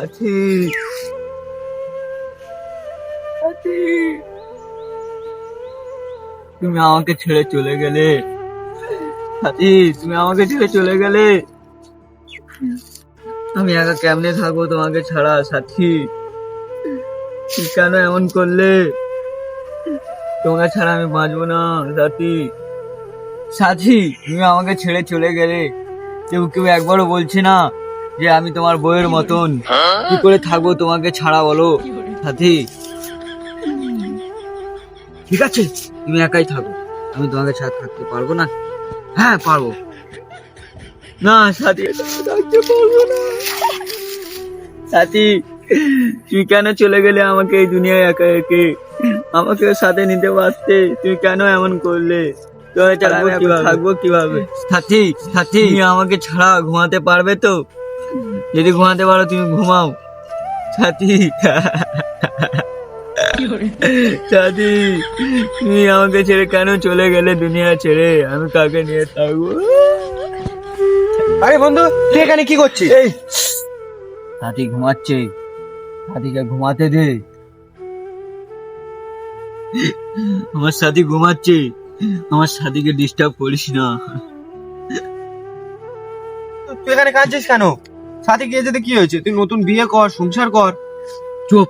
হাতি তুমি আমাকে ছেড়ে চলে গেলে। সাথী তুমি আমাকে ছেড়ে চলে গেলে। আমি একা কেমনে থাকব তোমাকে ছাড়া, সাথী? কেন এমন করলে? তোমাকে ছাড়া আমি বাঁচবো না, সাথী। সাথী, তুমি আমাকে ছেড়ে চলে গেলে। কেউ কেউ একবারও বলছে না যে আমি তোমার বইয়ের মতন। কি করে থাকব তোমাকে ছাড়া বলো? সাথী। ঠিক আছে তুমি একাই থাকো। আমি তোমাকে ছাড়া থাকতে পারব না। হ্যাঁ পারব। না সাথী থাকতে পারব না। সাথী তুই কেন চলে গেলে আমাকে এই দুনিয়ায় একা একে আমাকে সাথে নিতে পারতে তুই কেন এমন করলে? তোকে ছাড়া আমি থাকব কীভাবে? সাথী সাথী আমাকে ছাড়া ঘুমাতে পারবে তো? যদি ঘুমাতে পারো তুমি ঘুমাও। সাথী সাথী তুমি আমাকে ছেড়ে কেন চলে গেলে দুনিয়া ছেড়ে? আমি কাকে নিয়ে থাকব? আরে বন্ধু তুই এখানে কি করছিস? এই সাথী ঘুমাচ্ছে। সাথীকে ঘুমাতে দে। আমার সাথী ঘুমাচ্ছে। আমার সাথীকে ডিস্টার্ব করিস না। তুই এখানে কাঁদছিস কেন? সাথে গিয়ে যেতে কি হয়েছে তুই নতুন বিয়ে কর সংসার কর। চুপ।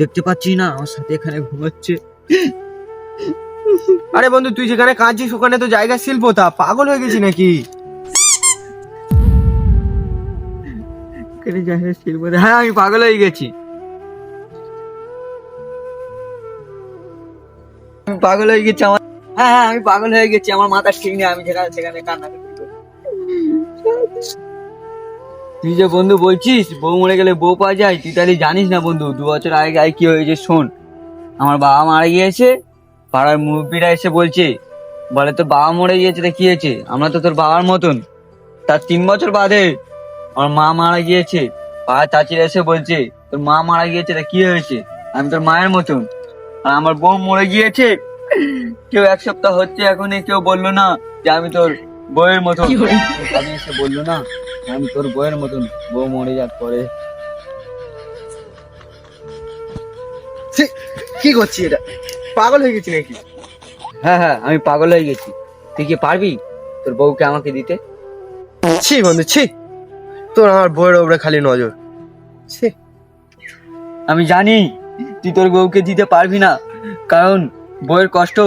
দেখতে পাচ্ছি না আমার সাথে এখানে ঘুমাচ্ছে। আরে বন্ধু তুই যেখানে কাঁদছিস ওখানে তো জায়গা শিল্পতা পাগল হয়ে গেছি নাকি? এখানে জায়গা শিল্প হ্যাঁ আমি পাগল হয়ে গেছি। আমি পাগল হয়ে গেছি আমার হ্যাঁ হ্যাঁ আমি পাগল হয়ে গেছি আমার মাথা ঠিক নেই আমি যেখানে সেখানে কান্না তুই যে বন্ধু বলছিস বউ মরে গেলে বউ পাওয়া যায় তুই তাহলে জানিস না বন্ধু দু বছর আগে আগে কি হয়েছে শোন। আমার বাবা মারা গিয়েছে পাড়ার মুরব্বীরা এসে বলছে বলে তোর বাবা মরে গিয়েছে তা কি হয়েছে? আমরা তো তোর বাবার মতন। তার তিন বছর বাদে আমার মা মারা গিয়েছে পাড়ার চাচিরা এসে বলছে তোর মা মারা গিয়েছে তা কি হয়েছে? আমি তোর মায়ের মতন। আর আমার বউ মরে গিয়েছে কেউ এক সপ্তাহ হচ্ছে এখনই কেউ বলল না যে আমি তোর বউয়ের মতন। আমি এসে বলল না আমি তোর বউয়ের মতন বউ মরে যাওয়ার পরে। ছি, কি করছিস এটা? পাগল হয়ে গেছি নাকি? হ্যাঁ হ্যাঁ আমি পাগল হয়ে গেছি। তুই কি পারবি তোর বউকে আমাকে দিতে? ছি বন্ধু ছি। তোর আমার বইয়ের ওপরে খালি নজর। ছি। আমি জানি তুই তোর বউকে দিতে পারবি না কারণ বউয়ের কষ্ট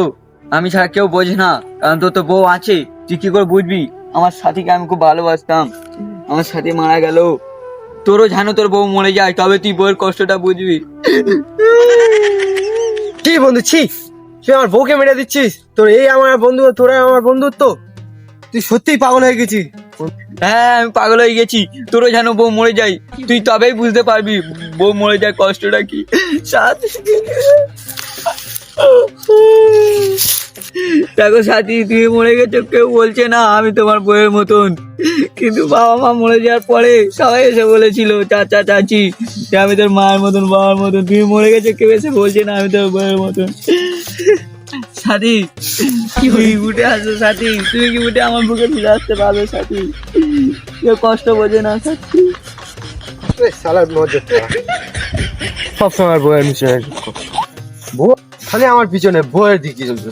আমি ছাড়া কেউ বোঝে না কারণ তোর তো বউ আছে। তুই কি করে বুঝবি? আমার সাথীকে আমি খুব ভালোবাসতাম। আমার সাথী মারা গেল। তোরও জানো তোর বউ মরে যায় তবে তুই বউয়ের কষ্টটা বুঝবি। কি বন্ধু ছি! তুই আমার বউকে মেরে দিচ্ছিস? তোর এই আমার বন্ধু তোরা আমার বন্ধুত্ব? তুই সত্যিই পাগল হয়ে গেছিস। হ্যাঁ আমি পাগল হয়ে গেছি। তোরও জানো বউ মরে যায়। তুই তবেই বুঝতে পারবি বউ মরে যায় কষ্টটা কি। সাথী দেখো সাথী তুমি মরে গেছো কেউ বলছে না আমি তোমার বউয়ের মতন। কিন্তু বাবা মা মরে যাওয়ার পরে সবাই এসে বলেছিল চাচা চাচি যে আমি তোর মায়ের মতন বাবার মতন তুমি মরে গেছো কেউ এসে বলছে না আমি তোর বইয়ের মতন। সাথী তুমি উঠে আসো সাথী তুমি কি উঠে আমার বুকে ফিরে আসতে পারবে সাথী? কেউ কষ্ট বোঝে না সাথী। সালার নজর সবসময় পিছনে বউ খালি আমার পিছনে বউয়ের দিকে চলছে